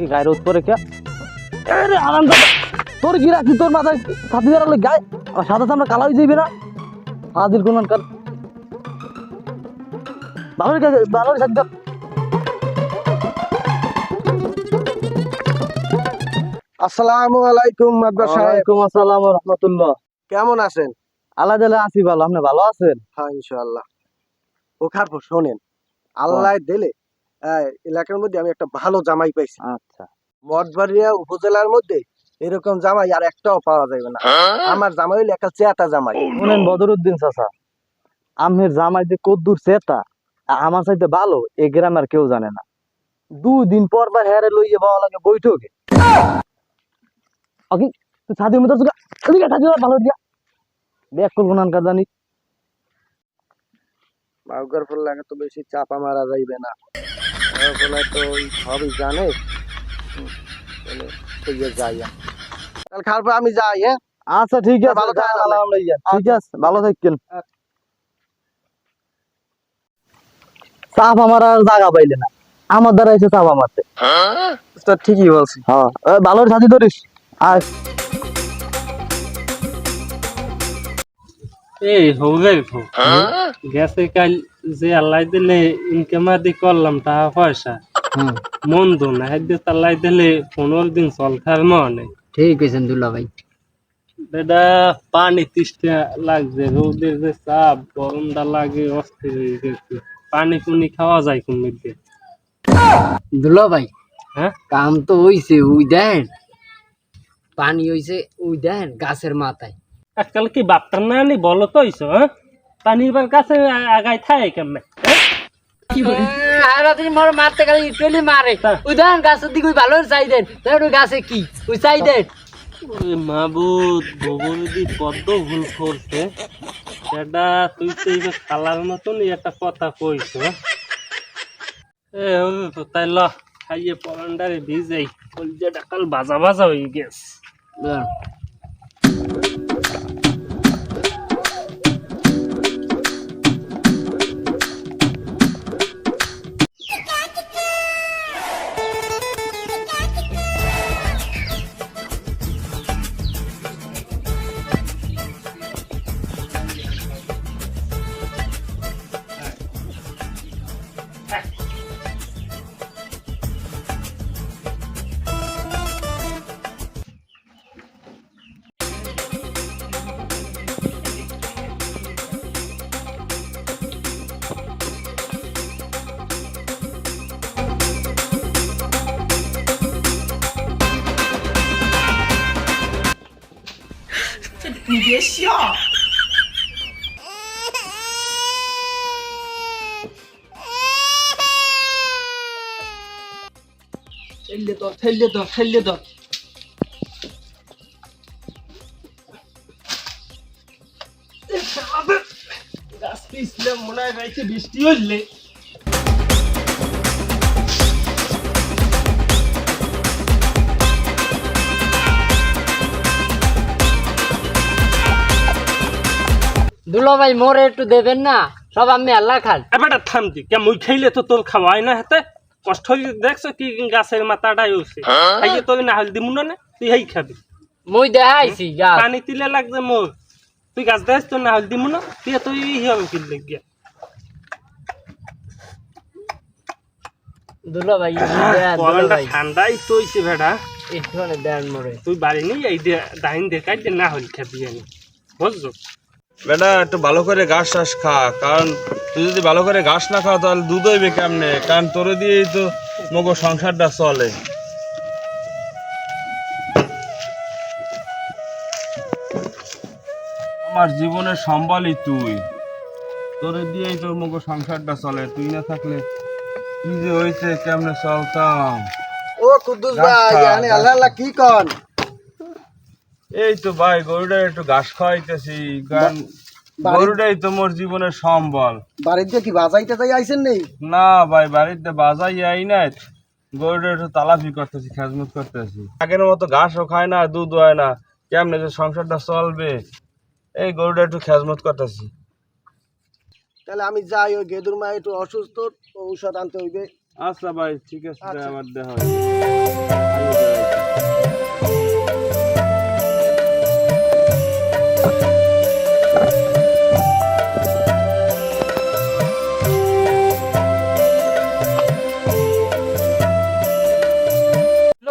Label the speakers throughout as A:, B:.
A: কি গায়ে রোদ করে আরে আরাম কর। তোর কি তোর মাথায় ছাতি গায়ে? আর সাদা সামনে কালা হয়ে যাইবে না? কার ভালো ভালো
B: আসসালামু আলাইকুম মাদবা সাহেব
A: আসসালাম ওয়া রাহমাতুল্লাহ।
B: কেমন আছেন?
A: আল্লাহ দিলে আছি ভালো আপনি ভালো আছেন?
B: হ্যাঁ ইনশাআল্লাহ। ও খারপো শোনেন। আল্লাহ দিলে আহ, এলাকার মধ্যে আমি একটা ভালো জামাই পাইছি।
A: আচ্ছা।
B: মঠবাড়িয়া উপজেলার মধ্যে এরকম জামাই আর একটাও পাওয়া যাবে না। আমার জামাই হইলে একটা চেয়াটা জামাই।
A: শুনেন বদরুদ্দিন চাচা আমের জামাই যে কদ্দুর চেতা আমার চাইতে ভালো এই গ্রামে আর কেউ জানে না। দুই দিন পর পর হেরে লইয়ে বাবা লাগে বৈঠকে। ওকে তুই ছাদি মতো সুগা এদিকে ছাদি ভালো দিয়া দেখ কোন কোন কাজ জানি।
B: মাউগার ফুল লাগে তো বেশি চাপা মারা যাইবে না। তো সবই জানে। হুম, তাহলে তো যাই আর। তাহলে খারপো আমি যাই হ্যাঁ?
A: আচ্ছা ঠিক আছে
B: ভালো থাকেন,
A: ঠিক আছে ভালো থাকেন চাপ আমার আর জায়গা পাইলে না। আমার দ্বারা এসে চাপ মারতে
B: তো ঠিকই বলছি।
A: হ্যাঁ। এ, ভালো ছাদি ধরিস? আর
C: এই গেছে কাল যে আল্লাহ দিলে ইনকাম আদি করলাম টাকা পয়সা।
A: হুম।
C: মন্দ না হেদিন আল্লাহ দিলে পনেরো দিন চল খার মনে।
D: ঠিক কইছেন দুলা ভাই।
C: দাদা পানি তৃষ্ণা লাগছে রোদের যে চাপ গরমটা লাগে অস্থির হয়ে গেছে। পানি পুনি খাওয়া যায়
D: দুলা ভাই।
C: হ্যাঁ?
D: কাম তো হইছে উই দেন। পানি হইছে উই দেন গাছের মাথায়।
C: আজকাল কি বাপ্তার না নি বলো তো হইছো হ্যাঁ? পানির বার কাছে আ- আগাই থাকে কেমনে
D: হারা তুমি মোর মারতে গেলে ইটলি মারে। উই দেন গাছের দিকে ভালো চাই দেন। ওই গাছে কি? ওই চাই দেন।
C: মাবুদ ববরদি কত ভুল করছে। সেটা তুই তো এইবার খালার মতনই একটা কথা কইছ এ হবে তাই ল খাইয়ে পরান্ডারে ভিজাই। কলজাটা কাল বাজা বাজা হয়ে গেছে।
D: দাঁড়াও।
C: ঠেললে তো ঠেললে তো ঠেললে তো গাছ পিছলে মনে হয়
D: দুলা ভাই মোরে একটু দেবেন না সব আমি আল্লাহ খান।
C: এবারটা থাম দি। কে মুই খাইলে তো তোর খাওয়াই না হাতে? কষ্ট হইলে দেখছ কি গাছের মাথাটাই উঠছে। খাইয়ে তোর না হলে দিমু না তুই হেই খাবি।
D: মুই দেখাইছি গাছ।
C: পানি তিলে লাগছে মোর। তুই গাছ দেখ তোর না হলে দিমু না। তুই তুই হবে কিনলে গিয়া।
D: দুলা ভাই
C: ঠান্ডাই তৈছে ভেড়া
D: একটু দেন মোরে।
C: তুই বাড়ি নিয়ে এই দিয়ে ডাইন দেখাই দে না হলে খাবি আমি বুঝছ?
E: বেটা একটু ভালো করে ঘাস টাস খা কারণ তুই যদি ভালো করে ঘাস না খাও তাহলে দুধ হইবে কেমনে? কারণ তোর দিয়েই তো মগো সংসারটা চলে। আমার জীবনের সম্বলই তুই। তোর দিয়েই তোর মগো সংসারটা চলে। তুই না থাকলে কি যে হয়েছে কেমনে চলতাম?
B: ও কুদ্দুস ভাই আল্লাহ আল্লাহ কি কন?
E: এই তো ভাই গরুটা একটু ঘাস খাওয়াইতেছি কারণ গরুটাই তো মোর জীবনের সম্বল।
B: বাড়িতে কি বাজাইতে যাই আইছেন নেই?
E: না ভাই বাড়িতে বাজাই আই না গরুটা একটু তালাফি করতেছি খেজমত করতেছি। আগের মতো ঘাসও খায় না দুধ হয় না। কেমনে যে সংসারটা চলবে? এই গরুটা একটু খেজমত করতেছি।
B: তাহলে আমি যাই ওই গেদুর মা একটু অসুস্থ ঔষধ আনতে হইবে।
E: আচ্ছা ভাই ঠিক আছে তাই আবার দেখা হবে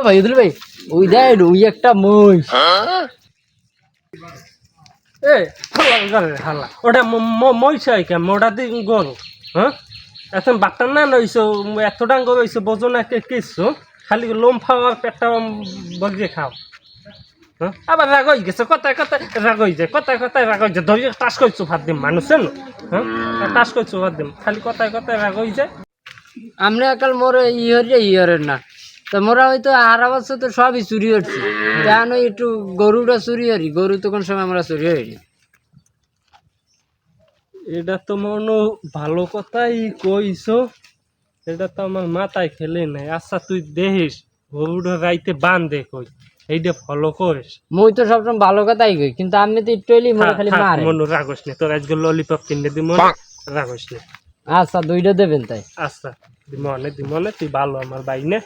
D: ভাই ভাই ওই দেখ ওই একটা মহিষ।
C: এ হাল্লা করে হাল্লা। ওটা মইসাই গরু হ্যাঁ? এখন না নইছো এত ডাঙ্গ রইছে বোঝো না কে কিছু। খালি লোম খাওয়ার পেটটা বগিয়ে খাও। হ্যাঁ আবার রাগ হয়ে গেছে কথায় কথায় রাগ হয়ে যায় কথায় কথায় রাগ হয়ে যায়। ধরি টাস করছ ভাত দিম মানুষের হ্যাঁ? টাস করছ ভাত দিম খালি কথায় কথায় রাগ হয়ে যায়।
D: আমরা একাল মোরে ইহরে ইহরের না। তো মোরা হয়তো আর বছর তো সবই চুরি হচ্ছে জানো একটু গরুটা চুরি হরি গরু তো কোন সময় আমরা চুরি হরি
C: এটা তো মনে ভালো কথাই কইছো এটা তো আমার মাথায় খেলে নাই। আচ্ছা তুই দেখিস গরুটা রাইতে বান্ধে কই? এইটা ফলো করিস।
D: মই তো সবসময় ভালো কথাই কই কিন্তু আমি তো একটু হইলেই মোরা খালি মারে।
C: মনে রাগস নে তোর আজকে ললিপপ কিনে দিব রাগস নে।
D: আচ্ছা দুইটা দেবেন তাই?
C: আচ্ছা দিমনে দিমনে তুই ভালো আমার ভাই নে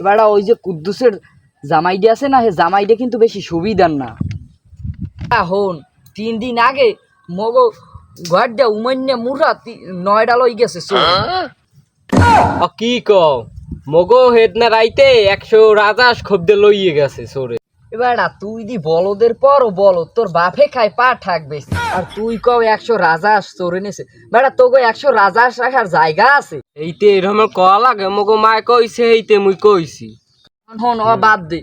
F: এবার ওই যে কুদ্দুসের জামাইডি আছে না হে জামাইডে কিন্তু বেশি সুবিধার না। এখন তিন দিন আগে মগো ঘরটা উমান্য মুরা নয়ডা লই গেছে।
D: অ কি কও? মগো হেড না রাইতে একশো রাজাস খব্দে লইয়ে গেছে সোরে।
F: এবার তুই দি বলদের পর ও বলদ তোর বাপে খায় পা থাকবে আর তুই কও একশো রাজাস চোরে নেছে। বেড়া তোকে একশো রাজাস রাখার জায়গা আছে।
D: এইতে এরকম কয়া লাগে মগো মায় কইছে এইতে মুই কইছি।
F: এখন ও বাদ দে।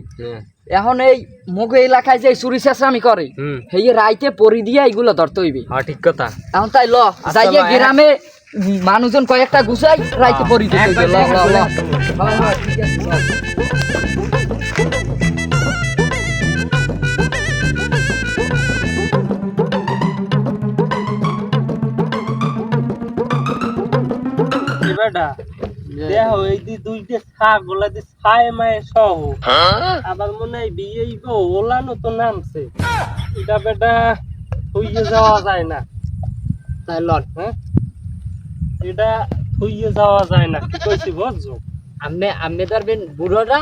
F: এখন এই মগো এলাকায় যে চুরি চেঁচামি করে সেই রাইতে পরি দিয়া এগুলো ধরতে হইবে।
D: হ্যাঁ ঠিক কথা।
F: এখন তাই ল যাইয়ে গ্রামে মানুষজন কয়েকটা গুছাই রাইতে পরি।
C: বেটা দেখো এই দি দুইটা ছাগলা দি ছায় মায়ে সহ। আবার মনে হয় বিয়ে ওলানো তো নামছে। এটা বেটা হইয়ে যাওয়া যায় না।
D: তাই লন।
C: হ্যাঁ? এটা হইয়ে যাওয়া যায় না। কি কইছি বুঝছ?
D: আমি আমি ধরবেন বুড়োটা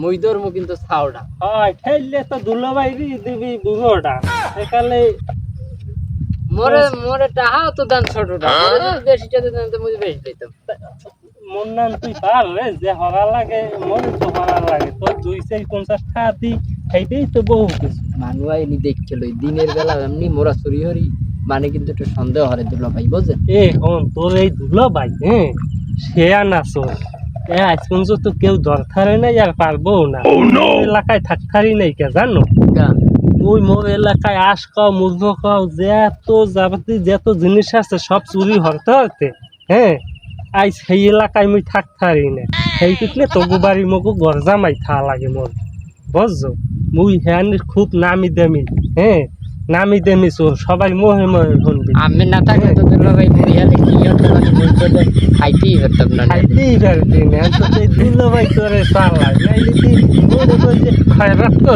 D: মুই কিন্তু ছাওটা।
C: হয় ঠেললে তো দুলো বাইরি দিবি বুড়োটা। একালে
D: মোরে মোরে টাহাও তো দান ছোটটা। বেশিটা দিতাম তো মুই বেশি দিতাম
C: মন নাম তুই পার রে যে হরা লাগে মনে তো হরা লাগে। তোর দুই চাই পঞ্চাশ টাকা দি সেইটাই তো বহু কিছু।
F: মানুয়া এমনি দেখছিল দিনের বেলা এমনি মোরা চুরি হরি। মানে কিন্তু একটু সন্দেহ হরে দুলা ভাই বুঝছেন?
C: এ হন তোর এই দুলো ভাই হ্যাঁ সে আনাছো এ আজ পর্যন্ত তো কেউ দরকারে নাই আর পারব না। এলাকায় থাকতারই নাই কে জানো? ওই মোর এলাকায় আস কাও মুরগ কাও যত যাবতীয় যত জিনিস আছে সব চুরি হরতে হতে হ্যাঁ আই সেই এলাকায় মুই থাকতারি না সেই পিছনে তগু বাড়ি মগু ঘর জামাই থা লাগে মোর। বুঝছ? মুই হ্যান খুব নামি দামি হ্যাঁ নামি দামি চোর সবাই মোহে মোহে শুনবি
D: আমি না থাকলে তো দুলা ভাই মরিয়ালে কি হতো? মানে মুই তো খাইতেই পারতাম না।
C: খাইতেই না তো এই ভাই তোরে নাইলে তুই খয়রাত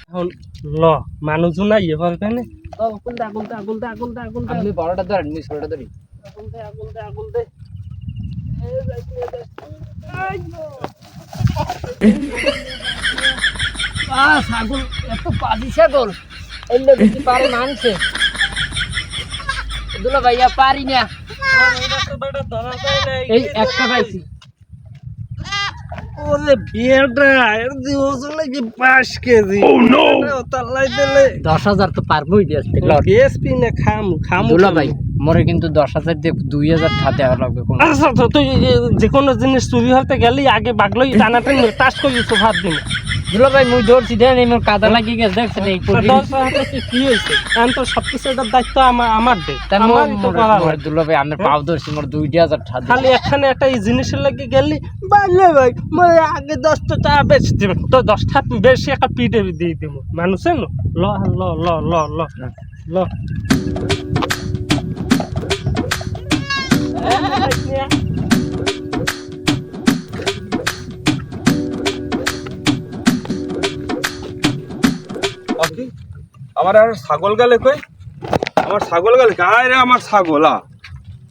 C: এখন ল মানুষজন না ইয়ে না। আগুল দে আগুল দে আগুল দে আগুল দে আগুল দে
F: আপনি বড়টা ধরেন মুই ছোটটা ধরি।
C: আগুল দে আগুল দে আগুল দে এই যাই, এই যাই। আইয়ো।
F: আহ ছাগল এত পাজি ছাগল। এলে বেশি পারে মানছে দুলা ভাইয়া পারি না
C: এটা তো বেটা ধরা যায় না,
F: এই একটা পাইছি
C: ওরে বিয়েটা এর পাঁচ কেজি ও নো তাল্লাই দিলে
D: দশ হাজার তো পারবোই
C: বিএসপি না খাম খাম
D: দুলা ভাই মোরে কিন্তু দশ হাজার দিয়ে দুই হাজার টাকা দেওয়া লাগবে কোনো
C: আচ্ছা তো তুই যে কোনো জিনিস চুরি হতে গেলি আগে বাগলই টানাটানি টাচ করি তো ভাত দিন
D: দুলা ভাই মুই ধরছি দেন এই মোর কাদা লাগিয়ে গেছে দেখছেন এই পরি
C: কি হয়েছে এখন তো সব কিছু দায়িত্ব আমার আমার দে।
D: তার
C: তো করা লাগে।
D: দুলা ভাই আমি পাও ধরছি মোর টাকা
C: খালি এখানে একটা এই জিনিসের লাগে গেলি বাড়লে ভাই মই আগে দশটা টাকা বেশি দিব তো দশটা বেশি একটা পিঠে দিয়ে দিব। মানুষের ল ল ল ল ল ল। ল
E: আমার আর ছাগল গেলে কই? আমার ছাগল গেলে কায় রে আমার ছাগল, আ।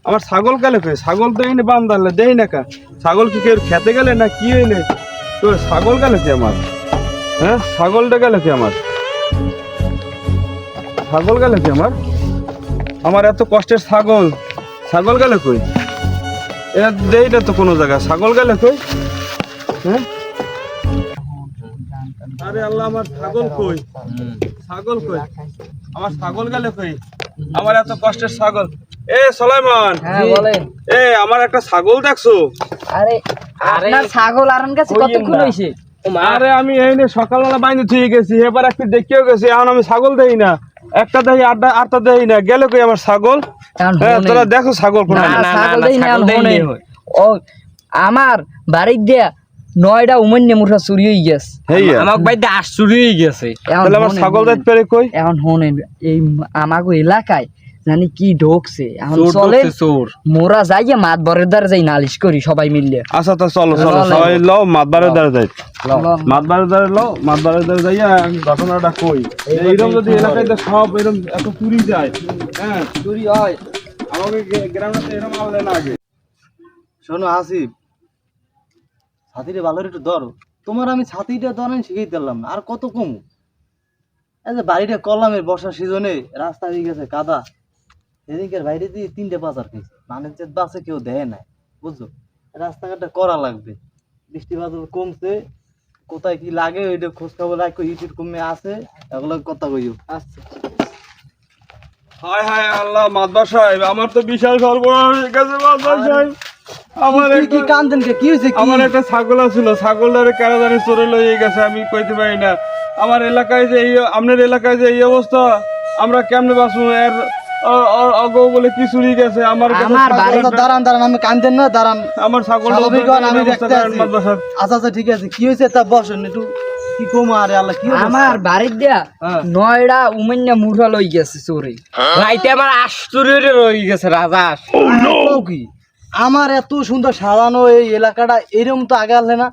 E: আমার ছাগল গেলে কই? ছাগল তো এনে বান্ধালে দেই না কা। ছাগল কি কেউ খেতে গেলে না কি হইলে তো ছাগল গেলে কি আমার? হ্যাঁ? ছাগলটা গেলে কি আমার? ছাগল গেলে কি আমার? আমার এত কষ্টের ছাগল। ছাগল গেলে কই? এটা দেই না তো কোনো জায়গা ছাগল গেলে কই? হ্যাঁ? আরে আল্লাহ আমার ছাগল কই? ছাগল কই? আমার ছাগল গেলে কই? আমার এত কষ্টের ছাগল। এ সলাইমান।
F: হ্যাঁ
E: এ আমার একটা ছাগল দেখছ?
F: আরে আপনার ছাগল আরান কাছে কতক্ষণ হইছে?
E: আরে আমি এই নে সকালবেলা বাইনে থুয়ে গেছি এবার একটু দেখিও গেছি এখন আমি ছাগল দেই না। একটা দেই আটটা আটটা দেই না। গেলে কই আমার ছাগল? হ্যাঁ তোরা দেখো ছাগল কোন
F: না, ছাগল দেই না, ও আমার বাড়ির দিয়া নয়টা উমন্য মুঠা চুরি হয়ে গেছে।
C: আমাকে বাইতে আশ্চর্য হয়ে গেছে।
F: এখন
E: তাহলে আমার ছাগল। দেখতে পেরে কই?
F: এখন এই আমাগো এলাকায় জানি কি ঢোকছে। এখন চলে মোরা যাইয়া মাত বরের দ্বারা যাই নালিশ করি সবাই মিললে
E: আচ্ছা তো চলো চলো। সবাই লও মাতবারের দ্বারা যাই। মাতবারের দ্বারা লও মাতবারের দ্বারা যাইয়া আমি ঘটনাটা কই। এইরকম যদি এলাকায় সব এরকম এত চুরি যায় হ্যাঁ? চুরি হয়। আমাকে গ্রামে এরকম আনলে না আগে।
A: শোনো আসিফ ছাতিটা ভালো একটু ধরো। তোমার আমি ছাতিটা ধরেন শিখেই দিলাম না। আর কত কম? এই যে বাড়িটা করলামের বর্ষার সিজনে রাস্তা হয়ে গেছে কাদা। এদিকের বাইরে দিয়ে তিনটে বাজার খেয়েছে মানে যে বাসে কেউ দেয় নাই বুঝছ? রাস্তাঘাটটা করা লাগবে। বৃষ্টি বাদল কমছে। কোথায় কি লাগে ওইটা খোঁজ খবর রাখো ইউটিউব কমে আছে। এগুলো কথা কইও। আচ্ছা
E: হায় হায় আল্লাহ মাতবার সাহেব আমার তো বিশাল সর্বনাশ হয়ে গেছে মাতবার সাহেব আমার
A: কি- কি কান্দেন কে? কি হয়েছে
E: আমার একটা ছাগল ছিল ছাগলটারে কেন জানি চোরে লয়ে গেছে আমি কইতে পারি না। আমার এলাকায় যে এই আপনার এলাকায় যে এই অবস্থা আমরা কেমনে বাঁচবো? এর অ- অ- অগো বলে কি চুরি গেছে? আমার
F: আমার বাড়ি-
A: আচ্ছা, দাঁড়ান দাঁড়ান আমি কান্দেন না দাঁড়ান।
E: আমার ছাগল
A: আমি দেখতে আচ্ছা আচ্ছা ঠিক আছে। কি হয়েছে তা বসেন একটু কি কমা? আরে আল্লাহ কি
F: আমার বাড়ির দিয়া
A: হ্যাঁ।
F: মুঠা লই গেছে চোরে।
C: রাইতে আমার আশ্চর্য রয়ে গেছে রাজা
A: তাও কি? আমার এত সুন্দর সাজানো এই এলাকাটা এরকম তো আগে আসলে না।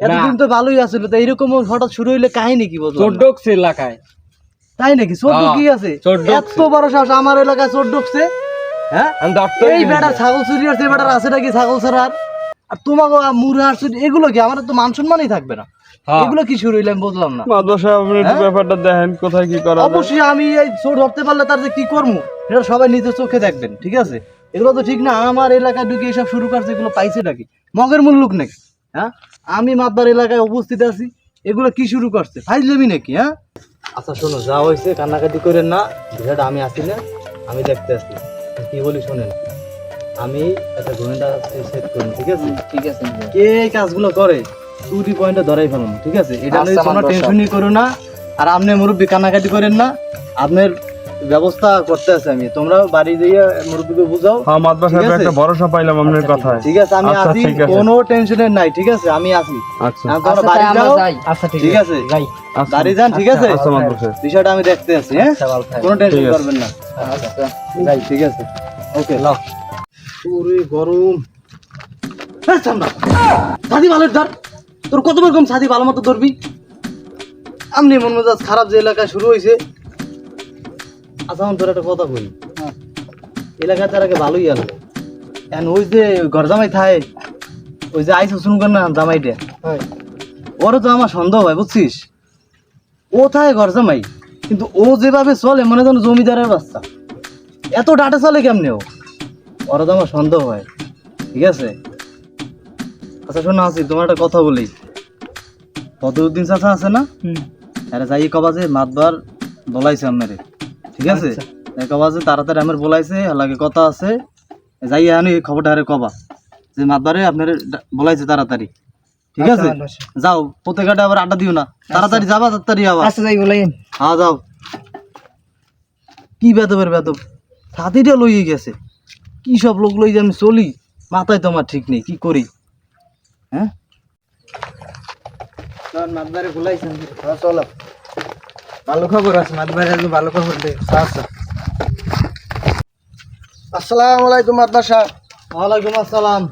A: এতদিন তো ভালোই আছিল তো এরকম হঠাৎ শুরু হইলে কাহিনী কি বলব?
C: চোর এলাকায়।
A: তাই নাকি? চোর
C: হ্যাঁ,
A: কি আছে? এত বড় সাহস আমার এলাকায় চোর হ্যাঁ?
C: আমি
A: এই বেটা ছাগল চুরি বেটার আছে নাকি ছাগল ছাড়ার? আর তোমাকে চুরি এগুলো কি? আমার তো মান সম্মানই থাকবে না।
C: হ্যাঁ।
A: এগুলো কি শুরু হইলে আমি বুঝলাম না।
E: আপনি
A: হ্যাঁ?
E: ব্যাপারটা দেখেন কোথায় কি করা
A: অবশ্যই আমি এই চোর ধরতে পারলে তার যে কি করব এটা সবাই নিজের চোখে দেখবেন ঠিক আছে? এগুলো তো ঠিক না আমার এলাকায় ঢুকে এসব শুরু করছে এগুলো পাইছে নাকি? মগের মুল্লুক নাকি? হ্যাঁ? আমি মাতবার এলাকায় উপস্থিত আছি এগুলো কি শুরু করছে? ফাইজলেমি নাকি হ্যাঁ? আচ্ছা শোনো যা হয়েছে কান্নাকাটি করেন না বিষয়টা আমি আসি না আমি দেখতে আসছি। কি বলি শোনেন আমি একটা গোয়েন্দা সেট করুন ঠিক আছে?
F: ঠিক আছে
A: কে এই কাজগুলো করে? চুরি পয়েন্টে ধরাই ফেলাম ঠিক আছে? এটা নিয়ে
F: আচ্ছা,
A: কোনো টেনশনই করো না আর আপনি মুরব্বী কান্নাকাটি করেন না আপনার ব্যবস্থা করতে আছে আমি। তোমরা বাড়ি দিয়ে মুরব্বীকে বুঝাও।
E: হ্যাঁ? একটা ভরসা পাইলাম আপনার কথায়।
A: ঠিক আছে আমি
E: আচ্ছা,
A: আছি
E: ঠিক আছে।
A: কোনো টেনশনের নাই ঠিক আছে? আমি আছি।
E: আচ্ছা।
A: তোমরা
F: আচ্ছা,
A: বাড়ি যাও। আচ্ছা ঠিক আছে যাই।
E: আচ্ছা
A: বাড়ি যান ঠিক আছে?
E: আচ্ছা মাদবা সাহেব
A: বিষয়টা আমি দেখতে আছি হ্যাঁ? কোনো টেনশন করবেন না। আচ্ছা যাই ঠিক আছে। ওকে লাও ওরে গরম। হ্যাঁ সামনা ভালো ধর। তোর কত রকম ছাদি ভালো মতো ধরবি? আমনি মন মেজাজ খারাপ যে এলাকায় শুরু হয়েছে। আচ্ছা এখন তোর একটা কথা বলি এলাকায় তার আগে ভালোই আলো। এখন ওই যে ঘর জামাই থায় ওই যে আইসো শুনুন কর না জামাইটা? ওরও তো আমার সন্দেহ হয় বুঝছিস? ও থাকে ঘর জামাই কিন্তু ও যেভাবে চলে মনে যেন জমিদারের বাচ্চা। এত ডাটা চলে কেমনে ও? ওরা তো আমার সন্দেহ হয় ঠিক আছে? আচ্ছা শোনো আছি তোমার একটা কথা বলি। বদরুদ্দিন চাচা আছে না? আরে যাই কবা যে মাতবার বলাইছে আপনারে ঠিক আছে? কবা যে তাড়াতাড়ি আমার বলাইছে লাগে কথা আছে। যাই আনি খবরটা আরে কবা। যে মাতবারে আপনার বলাইছে তাড়াতাড়ি। ঠিক আছে? যাও প্রত্যেকটা আবার আড্ডা দিও না। তাড়াতাড়ি যাবা তাড়াতাড়ি আবার
F: আচ্ছা যাই বলেন
A: হ্যাঁ যাও। কি বেদবের বেদব? ছাতিটা লইয়ে গেছে। কি সব লোক লই যে আমি চলি? মাথায় তো আমার ঠিক নেই কি করি? হ্যাঁ?
F: মাতবারে ভুলাইছেন চলো। ভালো খবর আছে মাতবারে আজকে ভালো খবর দে
A: আচ্ছা
B: আসসালামু আলাইকুম মাদবার সাহেব
A: ওয়ালাইকুম আসসালাম।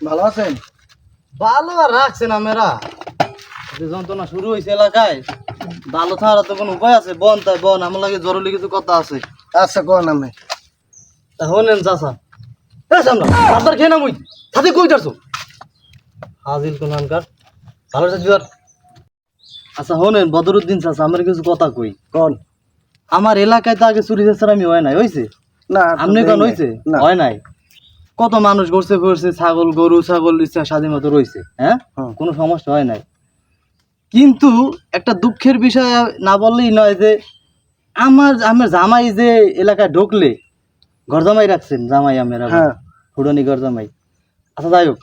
B: ভালো আছেন?
A: ভালো আর রাখছে না যন্ত্রণা শুরু হয়েছে এলাকায়। ভালো থাকার তো কোনো উপায় আছে? বন তাই বন আমার লাগে জরুরি কিছু কথা আছে।
B: আচ্ছা কোন নামে
A: তা সামনা বাজার খেয়ে না মুই। সাথে কই যাচ্ছ হাজিল কোন আনকার? ভালো আছিস আর আচ্ছা হনেন বদরুদ্দিন চাচা আমার কিছু কথা কই
B: কোন।
A: আমার এলাকায় তো আগে চুরি চাচার আমি হয় নাই হইছে?
B: না
A: আপনি কোন হইছে? হয় নাই? কত মানুষ করছে করছে ছাগল গরু ছাগল ইচ্ছা স্বাধীন মতো রয়েছে হ্যাঁ কোনো সমস্যা হয় নাই। কিন্তু একটা দুঃখের বিষয় না বললেই নয় যে আমার আমার জামাই যে এলাকায় ঢুকলে ঘর জামাই রাখছেন জামাই আমার
B: হ্যাঁ।
A: ফুডনি ঘর জামাই। আচ্ছা যাই হোক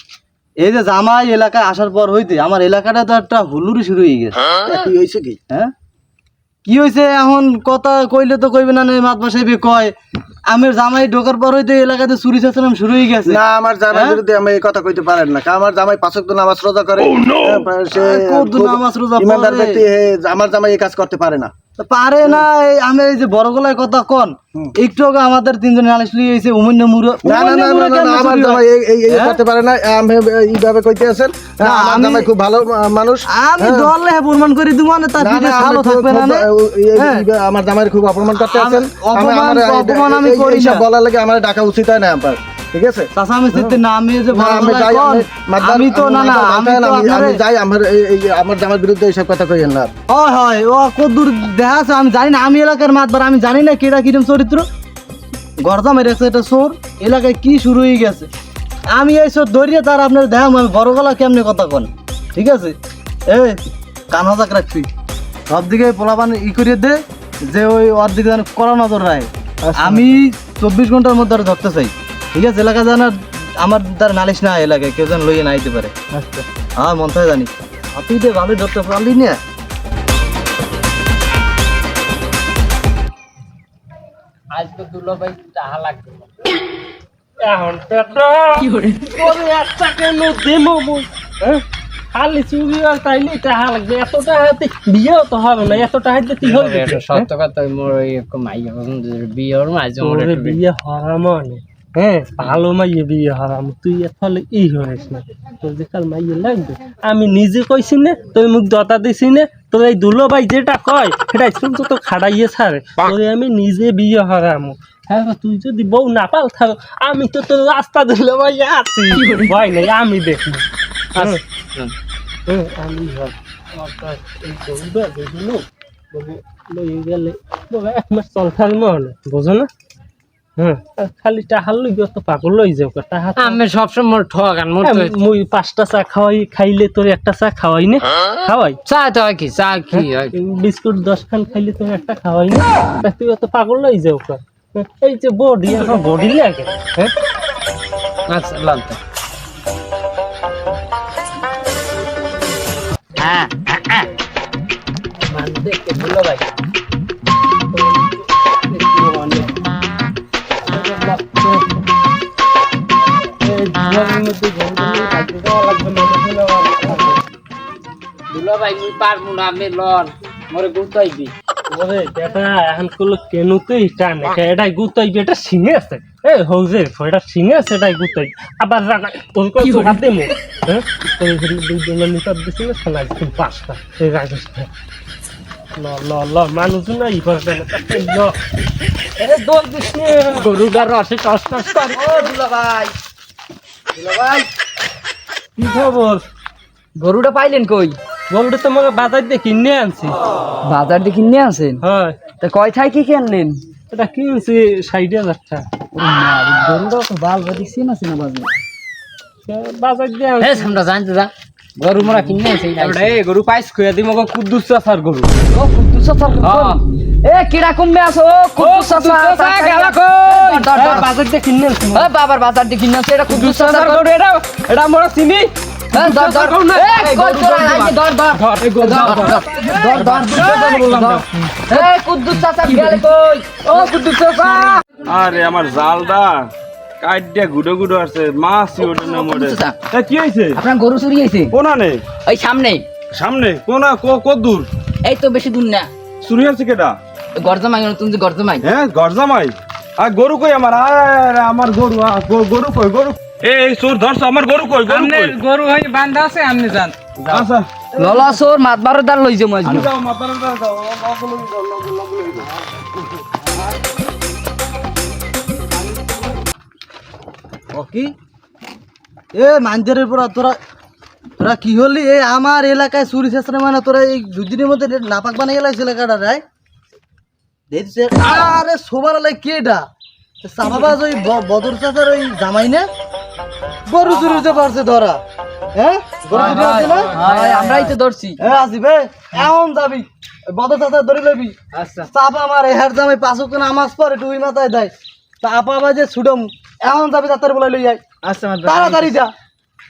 A: এই যে জামাই এলাকায় আসার পর হইতে আমার এলাকাটা তো একটা হুলুরি শুরু হয়ে গেছে।
B: কি হয়েছে কি?
A: হ্যাঁ? কি হয়েছে এখন কথা কইলে তো কইবে না মাত বাসাইবে কয়। আমের জামাই ঢোকার পর হইতে এলাকাতে চুরি চাচালাম শুরু হয়ে গেছে।
B: না আমার জামাই
A: হ্যাঁ?
B: বিরুদ্ধে আমি এই কথা কইতে পারেন না আমার জামাই পাঁচক তো নামাজ রোজা করে। হ্যাঁ, সে
A: নামাজ রোজা
B: ইমানদার ব্যক্তি আমার জামাই এই কাজ করতে পারে না।
A: পারে না আমি এই যে বড় গলায় কথা কন। একটু আগে আমাদের তিনজন লিয়ে এসে উমন্য মুরো
B: না না না না, আমার জামাই এই- এই
A: হ্যাঁ?
B: করতে পারে না আমি এইভাবে কইতে আছেন আমার
A: আমি-
B: জামাই খুব ভালো মানুষ
A: আমি
B: হ্যাঁ।
A: দলে প্রমাণ করে দিব তার
B: না, না, আমি
A: ভালো থাকবে না হ্যাঁ।
B: আমার জামাইয়ের খুব অপমান করতে আছেন
A: অপমান- অপমান আমি করি না।
B: বলার লাগে আমার ডাকা উচিত হয় না আমার ঠিক আছে?
A: চাচা আমি চিনতে না আমি এই যে
B: আমি যাই, আমি-
A: তো না না আমি তো
B: আমি- আমি যাই আমার এই- এই আমার জামার বিরুদ্ধে এইসব কথা কইেন না।
A: হয় হয় ও কদ্দূর দেখা আছে আমি জানি না আমি এলাকার মাতবার আমি জানি না কেটা কিরম চরিত্র। এটা চোর এলাকায় কি শুরু হয়ে গেছে? আমি এই চোর ধরিয়ে তার আপনার দেখা আমি বড় গলা কেমনি কথা কন? ঠিক আছে? এ কান হজাক রাখছি সব দিকে পোলাপান ই করিয়ে দে যে ওই ওর দিকে কড়া নজর রায়। আমি চব্বিশ ঘণ্টার মধ্যে আর ধরতে চাই। ঠিক আছে এলাকা যেন আর আমার তার নালিশ না হয় এলাকায় কেউ যেন লইয়ে না আইতে পারে। হ্যাঁ মন থেকে জানি। আপনি তো ভালোই ধরতে পারলি না।
D: আজকে দুলো ভাই টাহা লাগবে।
C: এখন পেট্রা একটা কেন দেমো হ্যাঁ? খালি চুরি আর তাইলে টাকা লাগবে এত টাকাতে বিয়েও তো হবে না এত টাকা হবে
D: সত্য কথা মোর এক বিয়ে মাঝে
C: হারাম মানে? হ্যাঁ ভালো মাইয়ে বিয়ে হারাম তুই ফলে এই হরিস না। তোর যে কাল মাইয়ে লাগবে। আমি নিজে কইছি না তুই মুখ দতা দিছি না তোর এই দুলো ভাই যেটা কয় সেটা শুনছো তো খাড়াইয়ে ছাড়ে। তোরে আমি নিজে বিয়ে হারাম হ্যাঁ তুই যদি বউ না পাল থাকো আমি তো তোর রাস্তা দিলে ভাই আছি। ভয় নেই আমি হ্যাঁ। হ্যাঁ, আমি গেলে এক মাস চল থাকবে বোঝো না? হ্যাঁ। খালি টাহার লই গিয়ে তো পাগল লই যাও টাহা তো-
D: আমি সবসময় ঠকান মোর তো
C: হ্যাঁ, মুই পাঁচটা চা খাওয়াই খাইলে তোর একটা চা খাওয়াই না? খাওয়াই?
D: চা তো কি চা কি
C: বিস্কুট দশ খান খাইলে তোর একটা খাওয়াই না? তুই অত পাগল লই যাও কা হ্যাঁ, এই যে বডি এখন বডি লাগে। হ্যাঁ?
D: আচ্ছা লাল তো। হ্যাঁ।
C: মানে দেখতে ভালো লাগে।
D: দুলো ভাই মুই পারব না আমি লন মোরে গুতাইবি।
C: ওরে বেটা এখন করল কেন টানে এটাই গুতাইবি এটা সিঙে আছে। এ হৌজে এটা সিঙে আছে এটাই গুতাইবি। আবার রাখা তোর কই তো হাতে মো হ্যাঁ? তোর দুই জন নিতার দিছি না শোনা পাঁচটা এই রাখিস ল ল ল মানুষ না ই করে দেন ল। এরে দোল দিস
D: গরুটার রসে টস টস করে।
F: ও দুলা ভাই দুলা ভাই
C: কি খবর?
F: গরুটা পাইলেন কই?
C: গরুটা তো তোমাকে বাজার দিয়ে কিনে আনছি।
F: বাজার দিয়ে কিনে আনছেন?
C: হয়।
F: তা কয় থাই কি কিনলেন?
C: এটা কিনছি ষাট হাজার টাকা
F: গরুটা তো বাল আছে না সিনা বাজার?
C: বাজার দিয়ে
D: আমরা জানতে যা। গরু মোরা কিনে আইছে
A: এই গরু পাইস খুয়া দিম ওকে কুদ্দুস চাচার গরু।
F: ও কুদ্দুস চাচার এ কিরা কমবে আছো? ও কুদ্দুস চাচা গেলা কই?
C: বাজার দিয়ে কিনে আনছি
F: এ বাবার বাজার দিয়ে কিনে আছে এটা কুদ্দুস চাচার গরু
A: এটা এটা আমরা চিনি।
F: আইছে ও
E: আরে আমার জালটা কাইডিয়া গুডো গুডো আছে মাছ না
F: চাচা।
E: কি হয়েছে
F: আপনার গরু চুরি হয়েছে
E: কোনা নে
F: ওই সামনে
E: সামনে কোনা কত দূর
F: এই তো বেশি দূর না
E: চুরি হয়েছে কেটা
F: গরজমাই তুমি গরজমাই
E: হ্যাঁ গরজামাই আর গরু কই আমার আমার গরু গরু কই গরু এই চোর ধরছ আমার গরু কই গরু কই
A: গরু হয় বান্ধা আছে আপনি যান
E: আচ্ছা
F: ললা লই যাব আজকে
E: যাও ও
A: কি? এ মাঞ্জারের পর তোরা তোরা কি হলি? এই আমার এলাকায় চুরি চেষ্টা মানে তোরা এই দুদিনের মধ্যে নাপাক বানিয়ে গেলাইছে এলাকাটা রায় দেখছে আরে সবার আলাই কে এটা? সাবাবাজ ওই বদর চাচার ওই জামাই না? গরু চুরিতে পারছে ধরা। হ্যাঁ গরু চুরি হচ্ছে না?
F: ভাই আমরাই তো ধরছি।
A: হ্যাঁ আসিবে এমন যাবি। বদর চাচা ধরে লবি
D: আচ্ছা।
A: চাপা আমার এহার জামাই পাঁচক নামাজ পড়ে টুই মাথায় দেয়। চাপা বাজে ছুডম। এমন যাবি তাড়াতাড়ি বলাই লই যায়
D: আচ্ছা
A: তাড়াতাড়ি যা।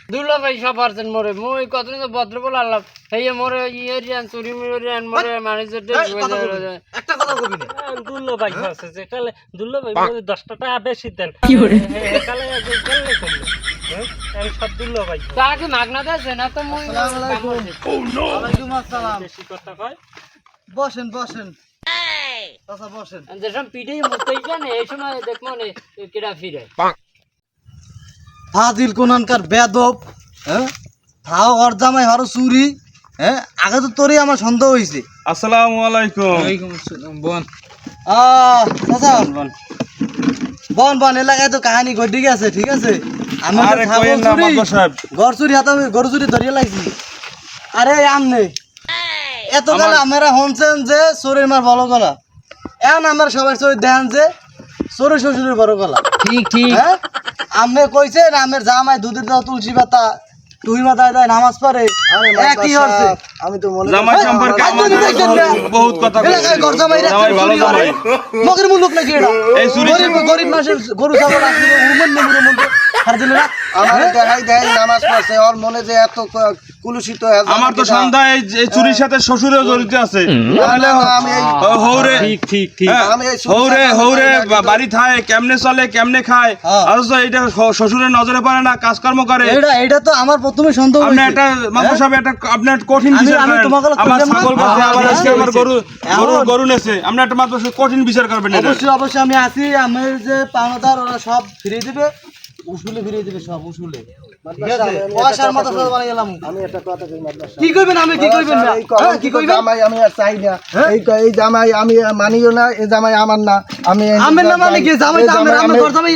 D: দুলা ভাই সব পারছেন মোরে মই কতদিন তো ভদ্র বলে আল্লাহ এই মোরে ইয়ে রিয়ান চুরি মুরি রিয়ান মোরে ম্যানেজার
A: একটা কথা কবি না।
C: দুল্লো ভাই আছে যে কালে দুল্লো ভাই বলে দশটা টাকা বেশি দেন। কি করে? কালে কমলো হ্যাঁ? আমি সব দুল্লো ভাই
D: তাকে মাগনা দেছে না তো মই
A: ওয়ালাইকুম আসসালাম
C: বেশি কথা কয়
A: বসেন বসেন।
D: যেসব পিঠে মুতেই জানে এই সময় দেখব নে ফিরে।
A: ফাজিল কোনানকার বেদব হ্যাঁ? তাও ওর জামাই হর চুরি হ্যাঁ? আগে তো তোরই আমার সন্দেহ হয়েছে
E: আসসালামু আলাইকুম।
D: বোন।
A: চাচা। বন বন এলাকায় তো কাহানি ঘটে গেছে ঠিক আছে? আমি তো
E: আরে
A: ছাগল
E: কইেন না
A: চুরি,
E: মাদর সাহেব
A: গরু চুরি হাতে আমি গরু চুরি ধরিয়ে লাগছি আরে আমনে। এত কালে আমরা শুনছেন যে চোরের মার বড় গলা। এখন আমরা সবাই চোর দেখান যে চোরের শ্বশুরের বড় গলা।
F: ঠিক ঠিক।
A: হ্যাঁ? আমি কইছেন আমের জামাই দুধের দাও তুলসী পাতা তুই মাথায় দেয় নামাজ পড়ে। একই হচ্ছে
B: আমি তো মনে
E: জামাই সম্পর্কে
A: দেখেন না?
E: বহুত কথা
A: এলাকায় ঘর জামাই
E: ভালো জামাই।
A: মগের মুলুক নাকি এটা
E: এই
A: গরিব গরিব মানুষের গরু ছাগল আসলে উমন নেমুর
B: আমার দেখাই দেয় নামাজ পড়ছে ওর মনে যে এত কুলুষিত
E: আমার তো সন্ধ্যা এই এই চুরির সাথে শ্বশুরেও জড়িত আছে।
B: না, না, না, আমি এই-
E: ও হৌরে
C: ঠিক ঠিক ঠিক।
B: আমি এই চুরি
E: হৌরে হৌরে
B: করি না,
E: বা- বাড়ি থায় কেমনে চলে কেমনে খায়?
A: হ্যাঁ।
E: অথচ এটা শ্বশুরের নজরে পড়ে না কাজকর্ম করে।
A: এটা এটা তো আমার প্রথমে সন্দেহ
E: আপনি একটা মামু সাহেব একটা আপনার কঠিন
A: আমি-
E: বিচার
A: আমি তোমাকে
E: আমার ছাগল কাছে
A: হ্যাঁ,
E: আবার আজকে আমার গরু গরু গরু নেছে। আপনি একটা মাত্র কঠিন বিচার করবেন
A: অবশ্যই অবশ্যই আমি আছি আমার যে পাওনাদার ওরা সব ফিরিয়ে দিবে। উসুলে ফিরিয়ে দিবে সব উসুলে। ঠিক আছে? পয়সার মতো সব বানিয়ে গেলাম
B: আমি একটা কথা কই মাদ্রাসা?
A: কি কইবেন আমি? কি কইবেন না?
B: এই
A: হ্যাঁ, কি কইবেন?
B: জামাই আমি আর চাই না। এই জামাই আমি মানিও না এই জামাই আমার না। আমি এই
A: আমের না মানে কি? জামাই তো আমের, ঘর জামাই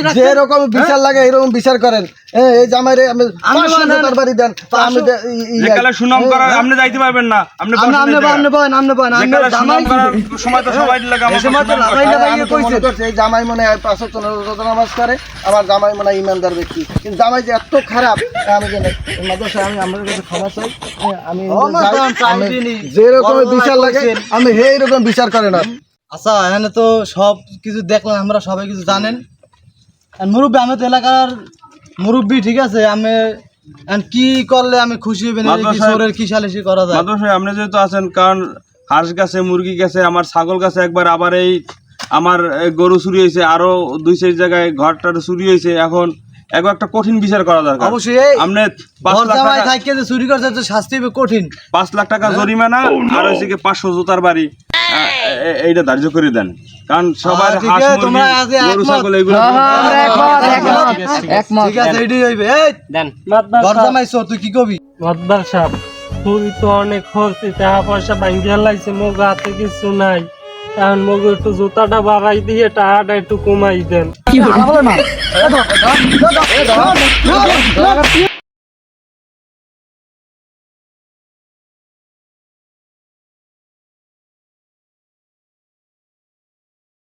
B: বিচার লাগে এরকম বিচার করেন। হ্যাঁ, এই জামাই রে আমি
A: মানে-
B: বাড়ি দেন আমি দে- ই- ই-
E: যেকালে সুনাম করার আপনি যাইতে পারবেন না। আপনি
A: আমনে আমনে বয় আমনে বয় আমনে বয় জামাই
E: করার সময় তো সবাই লাগে আমার
A: সময় তো
E: সুনাম
A: লাগাই
E: করার।
A: লাগাই
B: আমি তো এই জামাই হয় পাঁচ ওয়াক্ত নামাজ করে আমার জামাই মনে হয় ইমানদার ব্যক্তি। কিন্তু জামাই যে এত খারাপ আমি জানি মাদ্রাসায় আমি আমার কাছে ক্ষমা চাই। আমি বিচার লাগে। আমি এইরকম বিচার করে না।
A: আচ্ছা এখানে তো সব কিছু দেখলাম আমরা সবাই কিছু জানেন। মুরব্বী আমি তো এলাকার মুরব্বী ঠিক আছে? আমি কি করলে আমি খুশি হবেন এই কি
E: মাদ্রাসায়-
A: সালিশি করা যায়?
E: মাত্র সাহেব, আপনি যেহেতু আছেন কারণ হাঁস গাছে মুরগি গেছে আমার ছাগল গাছে একবার আবার এই আমার গরু চুরি হয়েছে আরও দুই চার জায়গায় ঘরটা চুরি হয়েছে এখন একবার একটা কঠিন বিচার করা দরকার।
A: অবশ্যই
E: আপনি পাঁচ লাখ টাকা
A: যে চুরি করছে তো শাস্তি হবে কঠিন।
E: পাঁচ লাখ টাকা জরিমানা আর হচ্ছে কি পাঁচশো জুতার বাড়ি। এইটা ধার্য করে দেন। কারণ সবার হাঁস মুরগি গরু ছাগল এগুলো
F: আমরা একমত একমত একমত।
A: ঠিক আছে এটাই হইবে এই।
C: দেন। মাতবার
A: ঘর
C: সাহেব
A: জামাই চোর তুই কি কবি?
C: মাতবার সাহেব তুই তো অনেক খরচি টাকা পয়সা ভাঙ্গিয়া লাগছে মোগ হাতে কিছু নাই। এখন মোগ একটু জুতাটা বাড়াই দিয়ে টাকাটা একটু কমাই দেন।